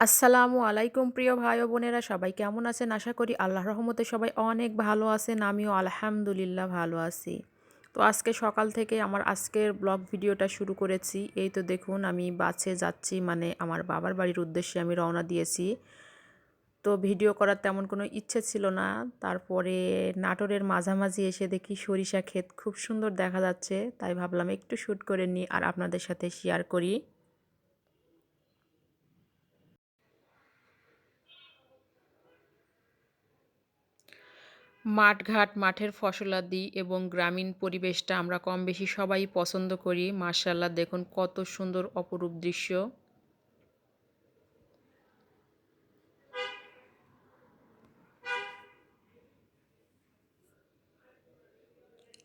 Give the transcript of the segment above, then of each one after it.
আসসালামু আলাইকুম, প্রিয় ভাই বোনেরা। সবাই কেমন আছেন? আশা করি আল্লাহর রহমতে সবাই অনেক ভালো আছেন। আমিও আলহামদুলিল্লাহ ভালো আছি। তো আজকে সকাল থেকে আমার আজকের ব্লগ ভিডিওটা শুরু করেছি। এই তো দেখুন, আমি বাসে যাচ্ছি মানে আমার বাবার বাড়ির উদ্দেশ্যে আমি রওনা দিয়েছি। তো ভিডিও করার তেমন কোনো ইচ্ছে ছিল না। তারপরে নাটোরের মাঝামাঝি এসে দেখি সরিষা ক্ষেত খুব সুন্দর দেখা যাচ্ছে। তাই ভাবলাম একটু শ্যুট করে নিই আর আপনাদের সাথে শেয়ার করি। মাঠঘাট, মাঠের ফসলাদি এবং গ্রামীণ পরিবেশটা আমরা কম বেশি সবাই পছন্দ করি। মার্শাল্লাহ দেখুন কত সুন্দর অপরূপ দৃশ্য।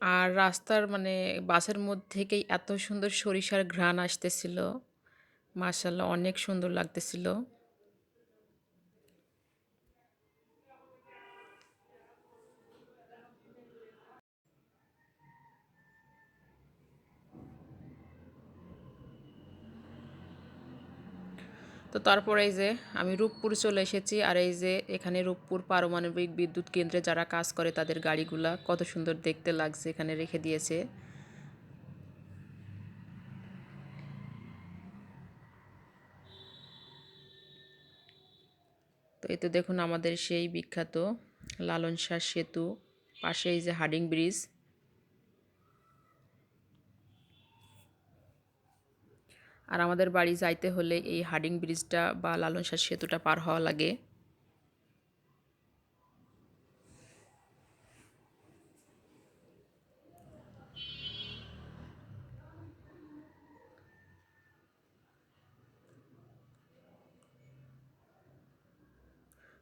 আর রাস্তার মানে বাসের মধ্যে থেকেই এত সুন্দর সরিষার ঘ্রাণ আসতেছিল। মার্শাল্লাহ অনেক সুন্দর লাগতেছিল। তো তারপরে এই যে আমি রূপপুর চলে এসেছি আর এই যে এখানে রূপপুর পারমাণবিক বিদ্যুৎ কেন্দ্রে যারা কাজ করে তাদের গাড়িগুলা কত সুন্দর দেখতে লাগছে এখানে রেখে দিয়েছে। তো এই তো দেখুন আমাদের সেই বিখ্যাত লালন শাহ সেতু পাশে এই যে হাডিং ব্রিজ। আর আমাদের বাড়ি যাইতে হলে এই হার্ডিং ব্রিজটা বা লালন শাহ সেতুটা পার হওয়া লাগে।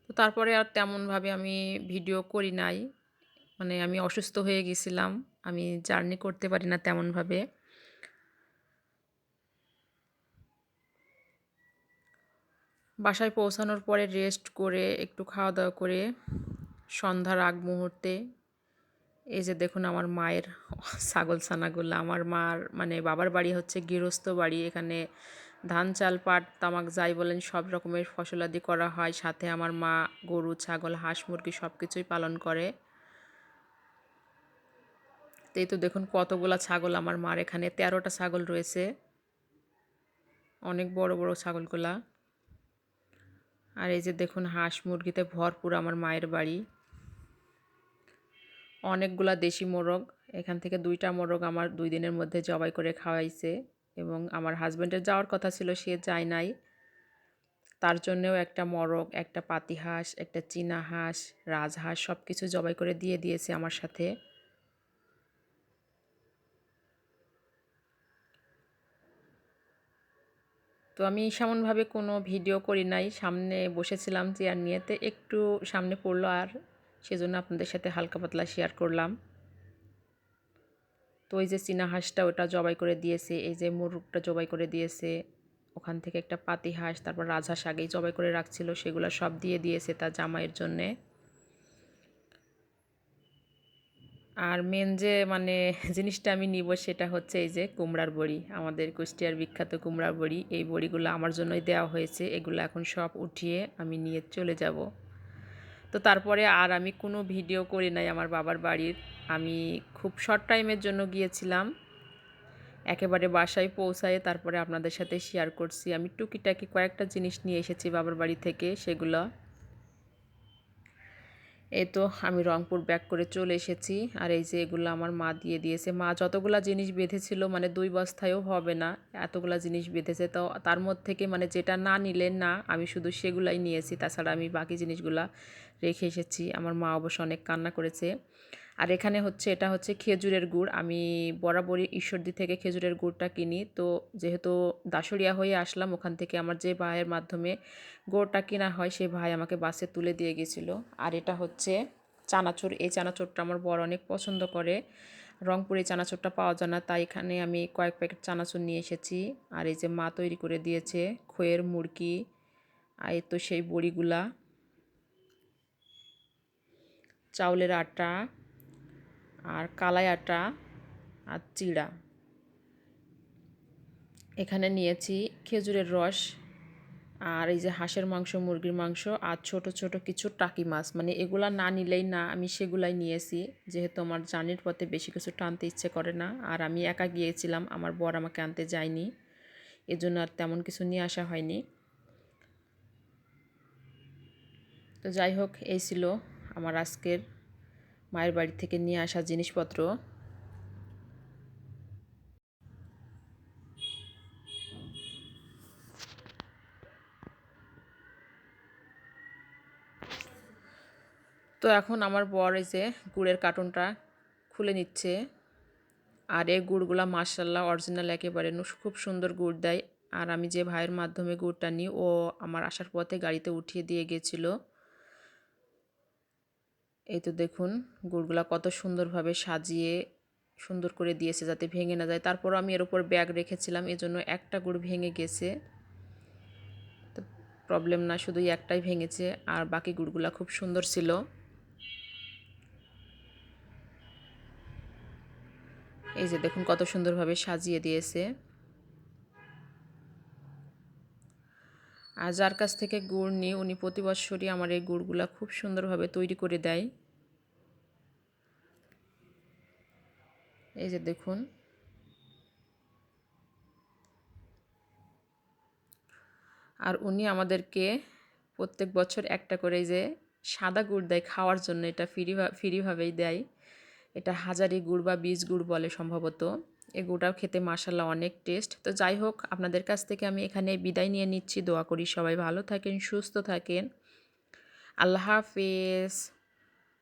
তো তারপরে আর তেমনভাবে আমি ভিডিও করি নাই। মানে আমি অসুস্থ হয়ে গেছিলাম। আমি জার্নি করতে পারি না তেমনভাবে। বাসায় পৌঁছানোর পরে রেস্ট করে, একটু খাওয়া দাওয়া করে, সন্ধ্যার আগ মুহূর্তে, এই যে দেখুন আমার মায়ের ছাগল ছানাগুলো, আমার মার মানে বাবার বাড়ি হচ্ছে গৃহস্থ বাড়ি, এখানে ধান, চাল, পাট, তামাক, যাই বলেন সব রকমের ফসলাদি করা হয়, সাথে আমার মা গরু, ছাগল, হাঁস, মুরগি সব কিছুই পালন করে। এই তো দেখুন কতগুলা ছাগল আমার মার এখানে, তেরোটা ছাগল রয়েছে, অনেক বড় বড় ছাগলগুলা। আর এই যে দেখুন, হাঁস মুরগিতে ভরপুর আমার মায়ের বাড়ি। অনেকগুলা দেশি মোরগ, এখান থেকে দুইটা মোরগ আমার দুই দিনের মধ্যে জবাই করে খাওয়াইছে এবং আমার হাজব্যান্ডের যাওয়ার কথা ছিল, সে যায় নাই। তার জন্যেও একটা মরগ, একটা পাতি হাঁস, একটা চীনা হাঁস, রাজহাঁস সব কিছু জবাই করে দিয়ে দিয়েছে আমার সাথে। তো আমি সেমনভাবে কোনো ভিডিও করি নাই। সামনে বসেছিলাম চেয়ার নিয়েতে, একটু সামনে পড়ল আর সেজন্য আপনাদের সাথে হালকা পাতলা শেয়ার করলাম। তো ওই যে চীনা হাঁসটা, ওটা জবাই করে দিয়েছে, এই যে মুরগটা জবাই করে দিয়েছে, ওখান থেকে একটা পাতি হাঁস, তারপর রাজহাঁস আগেই জবাই করে রাখছিল, সেগুলো সব দিয়ে দিয়েছে তার জামাইয়ের জন্যে। আর মেন যে মানে জিনিসটা আমি নিব সেটা হচ্ছে এই যে কুমড়ার বড়ি। আমাদের কুষ্টিয়ার বিখ্যাত কুমড়ার বড়ি। এই বড়িগুলো আমার জন্যই দেওয়া হয়েছে। এগুলো এখন সব উঠিয়ে আমি নিয়ে চলে যাব। তো তারপরে আর আমি কোনো ভিডিও করি নাই আমার বাবার বাড়ির। আমি খুব শর্ট টাইমের জন্য গিয়েছিলাম। একেবারে বাসায় পৌঁছায় তারপরে আপনাদের সাথে শেয়ার করছি। আমি টুকিটাকি কয়েকটা জিনিস নিয়ে এসেছি বাবার বাড়ি থেকে। সেগুলো এই তো আমি রংপুর ব্যাক করে চলে এসেছি। আর এই যে এগুলো আমার মা দিয়ে দিয়েছে। মা যতগুলা জিনিস বেঁধেছিল মানে দুই বস্তায়ও হবে না। এতগুলা জিনিস বেঁধেছে। তো তার মধ্যে থেকে মানে যেটা না নিলে না, আমি শুধু সেগুলাই নিয়েছি। তাছাড়া আমি বাকি জিনিসগুলা রেখে এসেছি। আমার মা অবশ্য অনেক কান্না করেছে। আর এখানে হচ্ছে, এটা হচ্ছে খেজুরের গুড়। আমি বরাবরই ঈশ্বরদি থেকে খেজুরের গুড়টা কিনি। তো যেহেতু দাসরিয়া হয়ে আসলাম, ওখান থেকে আমার যে ভাইয়ের মাধ্যমে গুড়টা কেনা হয় সেই ভাই আমাকে বাসে তুলে দিয়ে গেছিল। আর এটা হচ্ছে চানাচুর। এই চানাচুরটা আমার বড় অনেক পছন্দ করে। রংপুরে চানাচুরটা পাওয়া যায় না, তাই এখানে আমি কয়েক প্যাকেট চানাচুর নিয়ে এসেছি। আর এই যে মা তৈরি করে দিয়েছে, খোয়ের মুরগি, আর তো সেই বড়িগুলা। চাউলের আটা। আর কালাই আটা আর চিড়া। এখানে নিয়েছি খেজুরের রস আর এই যে হাঁসের মাংস, মুরগির মাংস আর ছোট ছোট কিছু টাকি মাছ। মানে এগুলা না নিলেই না, আমি সেগুলাই নিয়েছি। যেহেতু আমার জার্নির পথে বেশি কিছু টানতে ইচ্ছে করে না, আর আমি একা গিয়েছিলাম, আমার বর আমাকে আনতে যায়নি। এজন্য আর তেমন কিছু নিয়ে আসা হয়নি। তো যাই হোক, এই ছিল আমার আজকের মায়ের বাড়ি থেকে নিয়ে আসা জিনিসপত্র। তো এখন আমার বর এই যে গুড়ের কার্টুনটা খুলে নিচ্ছে। আর এই গুড়গুলা মার্শাল্লাহ অরিজিনাল একেবারে খুব সুন্দর গুড় দেয়। আর আমি যে ভাইয়ের মাধ্যমে গুড়টা নিই, ও আমার আসার পথে গাড়িতে উঠিয়ে দিয়ে গেছিল। এই তো দেখুন, গুড়গুলা কত সুন্দরভাবে সাজিয়ে সুন্দর করে দিয়েছে যাতে ভেঙে না যায়। তারপরও আমি এর উপর ব্যাগ রেখেছিলাম, এজন্য একটা গুড় ভেঙে গেছে। তো প্রবলেম না, শুধুই একটাই ভেঙেছে, আর বাকি গুড়গুলা খুব সুন্দর ছিল। এই যে দেখুন, কত সুন্দরভাবে সাজিয়ে দিয়েছে। আর যার কাছ থেকে গুড় নিই, উনি প্রতি বছরই আমার এই গুড়গুলা খুব সুন্দরভাবে তৈরি করে দেয়। এই যে দেখুন। আর উনি আমাদেরকে প্রত্যেক বছর একটা করে যে সাদা গুড় দেয় খাওয়ার জন্য, এটা ফ্রি ফ্রিভাবেই দেয়। এটা হাজারি গুড় বা বীজ গুড় বলে সম্ভবত। এই গুড়টাও খেতে মাসাল্লাহ অনেক টেস্ট তো যাই হোক আপনাদের কাছ থেকে আমি এখানে বিদায় নিয়ে নিচ্ছি। দোয়া করি সবাই ভালো থাকেন, সুস্থ থাকেন। আল্লাহ হাফেজ।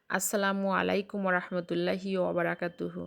আসসালামু আলাইকুম রহমতুল্লাহি ওবরাকাতুহু